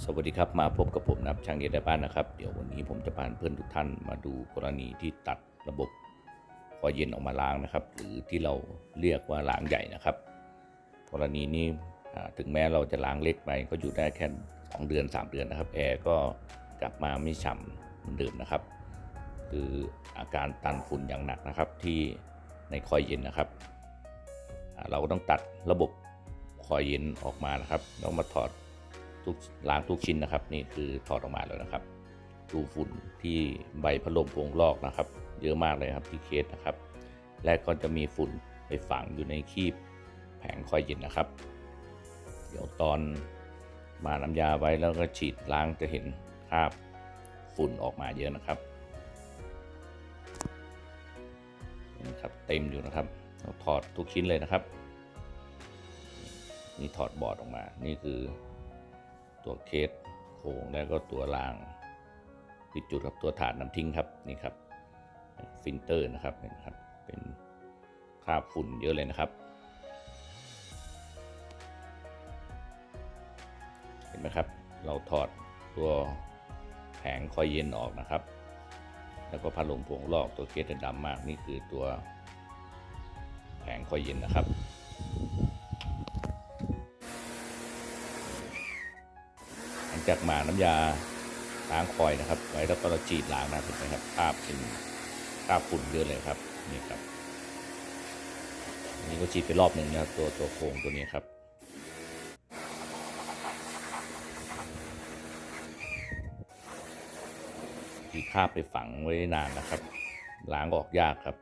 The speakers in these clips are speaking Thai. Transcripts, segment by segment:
สวัสดีครับมาพบกับผมนะครับช่างเดียบ้านนะครับ เดี๋ยววันนี้ผมจะพาเพื่อนทุกท่านมาดูกรณีที่ตัดระบบคอยเย็นออกมาล้างนะครับ หรือที่เราเรียกว่าล้างใหญ่นะครับ กรณีนี้ถึงแม้เราจะล้างเล็กไปก็อยู่ได้แค่2เดือน 3 เดือนนะครับแอร์ก็กลับมาไม่ฉ่ำเหมือนเดิมนะครับ คืออาการตันฝุ่นอย่างหนักนะครับที่ในคอยเย็นนะครับ เราก็ต้องตัดระบบคอยเย็นออกมานะครับแล้วมาถอด ทุกล้างทุกชิ้นนะครับ นี่คือถอดออกมาแล้วนะครับดูฝุ่นที่ใบพัดลมโพรงลอกนะครับ เยอะมากเลยครับที่เคสนะครับ และก็จะมีฝุ่นไปฝังอยู่ในคีบแผงคอยเย็นนะครับ เดี๋ยวตอนมาน้ำยาไว้แล้วก็ฉีดล้างจะเห็นคราบฝุ่นออกมาเยอะนะครับนี่ครับเต็มอยู่นะครับเราถอดทุกชิ้นเลยนะครับ นี่ถอดบอร์ดออกมา นี่คือ ตัวเคสโครงแล้วก็ตัวรางปิดจุดกับตัวถาดน้ำทิ้งครับนี่ครับฟิลเตอร์นะครับเห็นไหมครับเป็นคราบฝุ่นเยอะเลยนะครับ เห็นไหมครับ เราถอดตัวแผงคอยเย็นออกนะครับ แล้วก็พัดลมพวงลอกตัวเคสจะดำมากนี่คือตัวแผงคอยเย็นนะครับ หลังจากหมาน้ำยาล้างคอยนะครับ ไว้แล้วก็เราฉีดล้างนะเห็นไหมครับคราบเป็นคราบฝุ่นเยอะเลยครับนี่ครับนนี้ก็ฉีดไปรอบหนึ่งนะครับตัวตัวโครงตัวนี้ครับฉีดคราบไปฝังไว้นานนะครับล้างออกยากครับ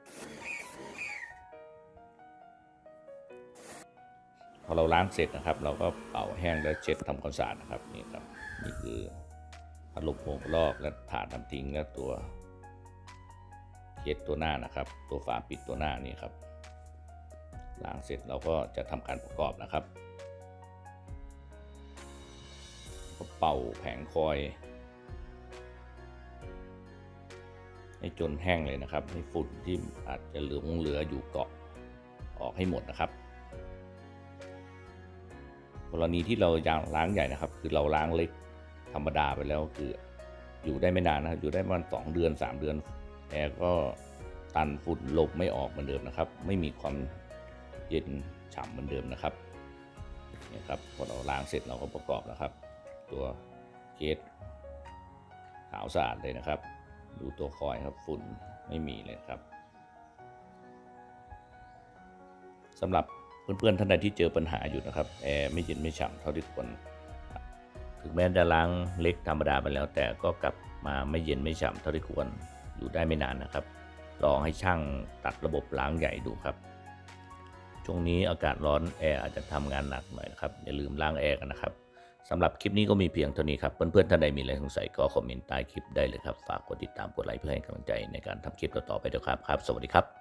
อเราล้างเสร็จนะครับ เราก็เป่าแห้งแล้วเช็ดทำความสะอาดนะครับนี่ครับนี่คือพัดลมโป่งลอกและถาดนำทิ้งและตัวเคสตัวหน้านะครับ ตัวฝาปิดตัวหน้านี่ครับล้างเสร็จเราก็จะทำการประกอบนะครับก็เป่าแผงคอยให้จนแห้งเลยนะครับ ให้ฝุ่นที่อาจจะเหลือเหลืออยู่เกาะออกให้หมดนะครับ กรณีที่เรายางล้างใหญ่นะครับ คือเราล้างเล็กธรรมดาไปแล้วคืออยู่ได้ไม่นานนะครับอยู่ได้ประมาณสองเดือน 3 เดือนแอร์ก็ตันฝุ่นลบไม่ออกเหมือนเดิมนะครับ ไม่มีความเย็นฉ่ำเหมือนเดิมนะครับนี่ครับพอเราล้างเสร็จเราก็ประกอบนะครับ ตัวเคสขาวสะอาดเลยนะครับ ดูตัวคอยครับฝุ่นไม่มีเลยครับสำหรับ เพื่อนๆท่านใดที่เจอปัญหาอยู่นะครับแอร์ไม่เย็นไม่ฉ่ำเท่าที่ควรถึงแม้จะล้างเล็กธรรมดาไปแล้ว แต่ก็กลับมาไม่เย็นไม่ฉ่ำเท่าที่ควรอยู่ได้ไม่นานนะครับ ลองให้ช่างตัดระบบล้างใหญ่ดูครับ ช่วงนี้อากาศร้อนแอร์อาจจะทำงานหนักหน่อยนะครับอย่าลืมล้างแอร์กันนะครับสำหรับคลิปนี้ก็มีเพียงเท่านี้ครับ เพื่อนๆท่านใดมีอะไรสงสัยก็คอมเมนต์ใต้คลิปได้เลยครับ ฝากกดติดตามกดไลค์เพื่อให้กำลังใจในการทำคลิปต่อๆไปด้วยครับครับ สวัสดีครับ